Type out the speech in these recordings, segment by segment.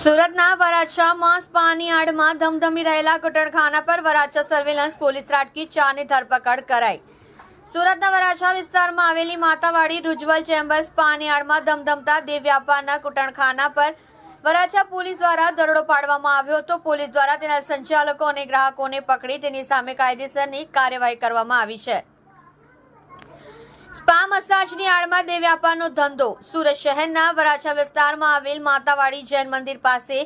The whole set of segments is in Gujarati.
સુરતના વરાછામાં સ્પાની આડમાં ધમધમી રહેલા કુટરખાના પર વરાછા સર્વેલન્સ પોલીસ રાટકી ચાની ધરપકડ કરાઈ. સુરતના વરાછા વિસ્તારમાં આવેલી માતાવાડી રૂજવલ ચેમ્બર્સ પાની આડમાં ધમધમતા દેવ વ્યાપારના કુટણખાના પર વરાછા પોલીસ દ્વારા દરોડો પાડવામાં આવ્યો હતો. પોલીસ દ્વારા તેના સંચાલકો અને ગ્રાહકોને પકડી તેની સામે કાયદેસરની કાર્યવાહી કરવામાં આવી છે. સ્પા મસાજની આડમાં દેહ વ્યાપારનો ધંધો. સુરત શહેરના વરાછા વિસ્તારમાં આવેલ માતાવાડી જૈન મંદિર પાસે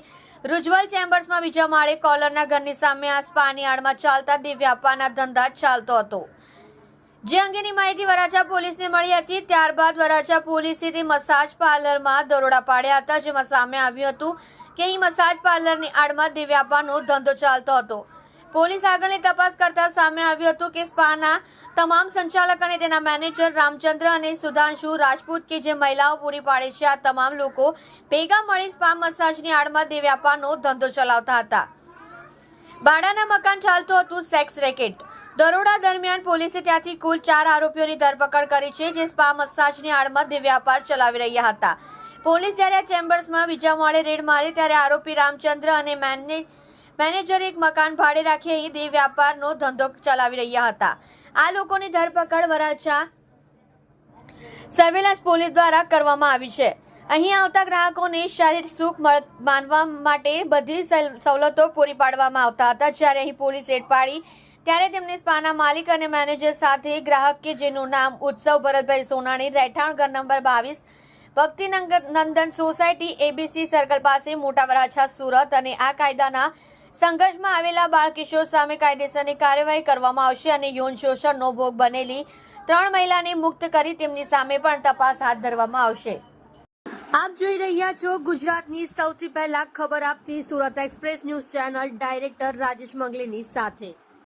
રૂજવલ ચેમ્બર્સમાં બીજા માળે કોલરના ઘરની સામે આ સ્પાની આડમાં ચાલતા દેહ વ્યાપારના ધંધા ચાલતો હતો. જે અંગેની માહિતી વરાછા પોલીસને મળી હતી, ત્યારબાદ વરાછા પોલીસે તે મસાજ પાર્લરમાં દરોડા પાડ્યા હતા, જેમાં સામે આવ્યું હતું કે અહીં મસાજ પાર્લરની આડમાં દેહ વ્યાપારનો ધંધો ચાલતો હતો. પોલીસ આગળની તપાસ કરતા સામે આવ્યું હતું કે સ્પાના તમામ સંચાલક અને તેના મેનેજર રામચંદ્ર અને સુધાંશુ રાજપૂત કે જે મહિલાઓ પૂરી પાડે છે, આ તમામ લોકો ભેગા મળી સ્પા મસાજની આડમાં દેહ વ્યાપારનો ધંધો ચલાવતા હતા. ભાડાના મકાન ચાલતું હતું સેક્સ રેકેટ. દરોડા દરમિયાન પોલીસે ત્યાંથી કુલ ચાર આરોપીઓની ધરપકડ કરી છે, જે સ્પા મસાજની આડમાં દેહ વ્યાપાર ચલાવી રહ્યા હતા. પોલીસ જ્યારે ચેમ્બર્સમાં બીજા માળે રેડ મારી, ત્યારે આરોપી રામચંદ્ર અને મેને- મેનેજર એક મકાન ભાડે રાખી અહીં દેહ વ્યાપારનો ધંધો ચલાવી રહ્યા હતા. આ લોકોની ધરપકડ વરાછા સર્વેલન્સ પોલીસ દ્વારા કરવામાં આવી છે. અહીં આવતા ગ્રાહકોને શારીરિક સુખ માનવા માટે બધી સવલતો પૂરી પાડવામાં આવતા હતા. જ્યારે અહીં પોલીસ રેડ પાડી ત્યારે તેમને સ્પાના માલિક અને મેનેજર સાથે ગ્રાહક કે જેનું નામ ઉત્સવ ભરતભાઈ સોનાણી, રહેઠાણ ઘર નંબર બાવીસ ભક્તિ નંદન સોસાયટી, એબીસી સર્કલ પાસે મોટા વરાછા સુરત અને આ કાયદાના સંઘર્ષમાં આવેલા બાળકિશોર સામે કાયદેસરની કાર્યવાહી કરવામાં આવશે અને યૌન શોષણનો ભોગ બનેલી ત્રણ મહિલાને મુક્ત કરી તેમની સામે પણ તપાસ હાથ ધરવામાં આવશે. આપ જોઈ રહ્યા છો ગુજરાતની સૌથી પહેલા ખબર આપતી Surat express news channel director Rajesh મંગલીની સાથે.